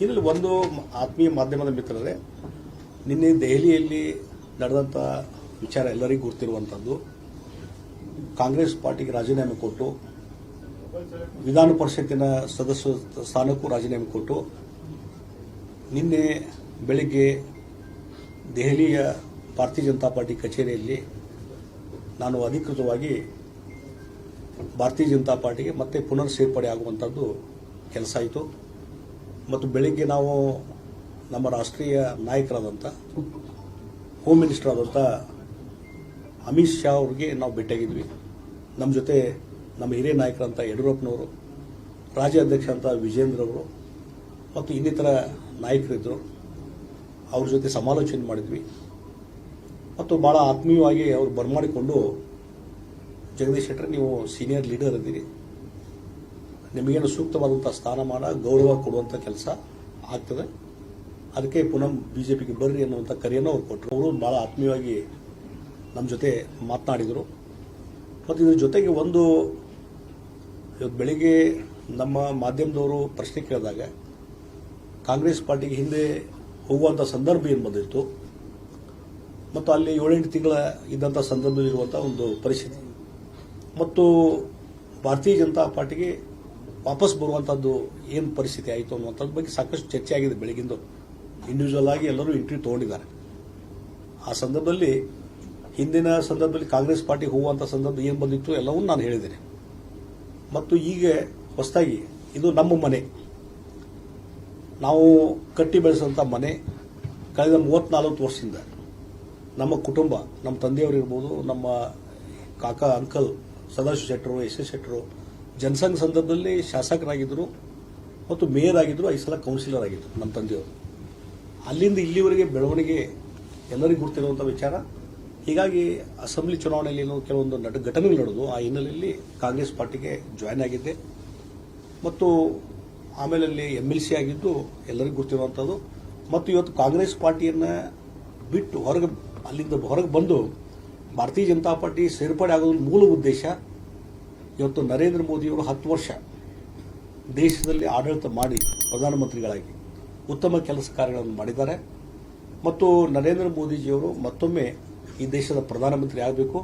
ಇದರಲ್ಲಿ ಒಂದು ಆತ್ಮೀಯ ಮಾಧ್ಯಮದ ಮಿತ್ರರೇ, ನಿನ್ನೆ ದೆಹಲಿಯಲ್ಲಿ ನಡೆದಂಥ ವಿಚಾರ ಎಲ್ಲರಿಗೂ ಗೊತ್ತಿರುವಂಥದ್ದು ಕಾಂಗ್ರೆಸ್ ಪಾರ್ಟಿಗೆ ರಾಜೀನಾಮೆ ಕೊಟ್ಟು, ವಿಧಾನ ಪರಿಷತ್ತಿನ ಸದಸ್ಯ ಸ್ಥಾನಕ್ಕೂ ರಾಜೀನಾಮೆ ಕೊಟ್ಟು, ನಿನ್ನೆ ಬೆಳಿಗ್ಗೆ ದೆಹಲಿಯ ಭಾರತೀಯ ಜನತಾ ಪಾರ್ಟಿ ಕಚೇರಿಯಲ್ಲಿ ನಾನು ಅಧಿಕೃತವಾಗಿ ಭಾರತೀಯ ಜನತಾ ಪಾರ್ಟಿಗೆ ಮತ್ತೆ ಪುನರ್ ಸೇರ್ಪಡೆ ಆಗುವಂಥದ್ದು ಕೆಲಸ ಆಯಿತು. ಮತ್ತು ಬೆಳಿಗ್ಗೆ ನಾವು ನಮ್ಮ ರಾಷ್ಟ್ರೀಯ ನಾಯಕರಾದಂಥ ಹೋಮ್ ಮಿನಿಸ್ಟರ್ ಆದಂಥ ಅಮಿತ್ ಶಾ ಅವ್ರಿಗೆ ನಾವು ಭೇಟಿಯಾಗಿದ್ವಿ. ನಮ್ಮ ಜೊತೆ ನಮ್ಮ ಹಿರಿಯ ನಾಯಕರಂತ ಯಡಿಯೂರಪ್ಪನವರು, ರಾಜ್ಯ ಅಧ್ಯಕ್ಷ ಅಂತ ವಿಜೇಂದ್ರ ಅವರು ಮತ್ತು ಇನ್ನಿತರ ನಾಯಕರಿದ್ದರು. ಅವ್ರ ಜೊತೆ ಸಮಾಲೋಚನೆ ಮಾಡಿದ್ವಿ. ಮತ್ತು ಭಾಳ ಆತ್ಮೀಯವಾಗಿ ಅವರು ಬರಮಾಡಿಕೊಂಡು, ಜಗದೀಶ್ ಶೆಟ್ಟರ್, ನೀವು ಸೀನಿಯರ್ ಲೀಡರ್ ಇದ್ದೀರಿ. ನಿಮಗೇನು ಸೂಕ್ತವಾದಂಥ ಸ್ಥಾನಮಾನ ಗೌರವ ಕೊಡುವಂಥ ಕೆಲಸ ಆಗ್ತದೆ. ಅದಕ್ಕೆ ಪುನಃ ಬಿಜೆಪಿಗೆ ಬರ್ರಿ ಅನ್ನುವಂಥ ಕರೆಯನ್ನು ಅವ್ರು ಕೊಟ್ಟರು ಅವರು ಭಾಳ ಆತ್ಮೀಯವಾಗಿ ನಮ್ಮ ಜೊತೆ ಮಾತನಾಡಿದರು. ಮತ್ತು ಇದ್ರ ಜೊತೆಗೆ ಒಂದು ಇವತ್ತು ಬೆಳಿಗ್ಗೆ ನಮ್ಮ ಮಾಧ್ಯಮದವರು ಪ್ರಶ್ನೆ ಕೇಳಿದಾಗ, ಕಾಂಗ್ರೆಸ್ ಪಾರ್ಟಿಗೆ ಹಿಂದೆ ಹೋಗುವಂಥ ಸಂದರ್ಭ ಏನು ಬಂದಿತ್ತು? ಮತ್ತು ಅಲ್ಲಿ ಏಳೆಂಟು ತಿಂಗಳ ಇದ್ದಂಥ ಸಂದರ್ಭದಲ್ಲಿರುವಂಥ ಒಂದು ಪರಿಸ್ಥಿತಿ. ಮತ್ತು ಭಾರತೀಯ ಜನತಾ ಪಾರ್ಟಿಗೆ ವಾಪಸ್ ಬರುವಂಥದ್ದು ಏನು ಪರಿಸ್ಥಿತಿ ಆಯಿತು ಅನ್ನುವಂಥದ್ದು ಬಗ್ಗೆ ಸಾಕಷ್ಟು ಚರ್ಚೆ ಆಗಿದೆ ಬೆಳಗಿಂದು. ಇಂಡಿವಿಜುವಲ್ ಆಗಿ ಎಲ್ಲರೂ ಇಂಟರ್ವ್ಯೂ ತೊಗೊಂಡಿದ್ದಾರೆ. ಆ ಸಂದರ್ಭದಲ್ಲಿ, ಹಿಂದಿನ ಸಂದರ್ಭದಲ್ಲಿ ಕಾಂಗ್ರೆಸ್ ಪಾರ್ಟಿ ಹೋಗುವಂಥ ಸಂದರ್ಭ ಏನು ಬಂದಿತ್ತು ಎಲ್ಲವೂ ನಾನು ಹೇಳಿದ್ದೇನೆ. ಮತ್ತು ಈಗ ಹೊಸದಾಗಿ, ಇದು ನಮ್ಮ ಮನೆ. ನಾವು ಕಟ್ಟಿ ಬೆಳೆಸಿದಂಥ ಮನೆ ಕಳೆದ ಮೂವತ್ನಾಲ್ಕು ವರ್ಷದಿಂದ. ನಮ್ಮ ಕುಟುಂಬ, ನಮ್ಮ ತಂದೆಯವರು ಇರ್ಬೋದು, ನಮ್ಮ ಕಾಕ, ಅಂಕಲ್, ಸದಾಶಿವ ಶೆಟ್ಟರು ಎಸ್ ಎಸ್ ಶೆಟ್ಟರು ಜನಸಂಘ ಸಂದರ್ಭದಲ್ಲಿ ಶಾಸಕರಾಗಿದ್ದರು ಮತ್ತು ಮೇಯರ್ ಆಗಿದ್ದರು ಐದು ಸಲ ಕೌನ್ಸಿಲರ್ ಆಗಿದ್ದರು ನಮ್ಮ ತಂದೆಯವರು. ಅಲ್ಲಿಂದ ಇಲ್ಲಿವರೆಗೆ ಬೆಳವಣಿಗೆ ಎಲ್ಲರಿಗೂ ಗುರ್ತಿರುವಂಥ ವಿಚಾರ. ಹೀಗಾಗಿ ಅಸೆಂಬ್ಲಿ ಚುನಾವಣೆಯಲ್ಲಿ ಏನೋ ಕೆಲವೊಂದು ನಟ ಘಟನೆಗಳು ನಡೆದು ಆ ಹಿನ್ನೆಲೆಯಲ್ಲಿ ಕಾಂಗ್ರೆಸ್ ಪಾರ್ಟಿಗೆ ಜಾಯ್ನ್ ಆಗಿದ್ದೆ. ಮತ್ತು ಆಮೇಲೆ ಅಲ್ಲಿ ಎಂ ಎಲ್ ಸಿ ಆಗಿದ್ದು ಎಲ್ಲರಿಗೂ ಗೊತ್ತಿರುವಂಥದ್ದು ಮತ್ತು ಇವತ್ತು ಕಾಂಗ್ರೆಸ್ ಪಾರ್ಟಿಯನ್ನು ಬಿಟ್ಟು ಹೊರಗೆ ಅಲ್ಲಿಂದ ಹೊರಗೆ ಬಂದು ಭಾರತೀಯ ಜನತಾ ಪಾರ್ಟಿ ಸೇರ್ಪಡೆ ಆಗೋದ್ರ ಮೂಲ ಉದ್ದೇಶ. ಇವತ್ತು ನರೇಂದ್ರ ಮೋದಿಯವರು ಹತ್ತು ವರ್ಷ ದೇಶದಲ್ಲಿ ಆಡಳಿತ ಮಾಡಿ ಪ್ರಧಾನಮಂತ್ರಿಗಳಾಗಿ ಉತ್ತಮ ಕೆಲಸ ಕಾರ್ಯಗಳನ್ನು ಮಾಡಿದ್ದಾರೆ. ಮತ್ತು ನರೇಂದ್ರ ಮೋದಿಜಿಯವರು ಮತ್ತೊಮ್ಮೆ ಈ ದೇಶದ ಪ್ರಧಾನಮಂತ್ರಿ ಆಗಬೇಕು.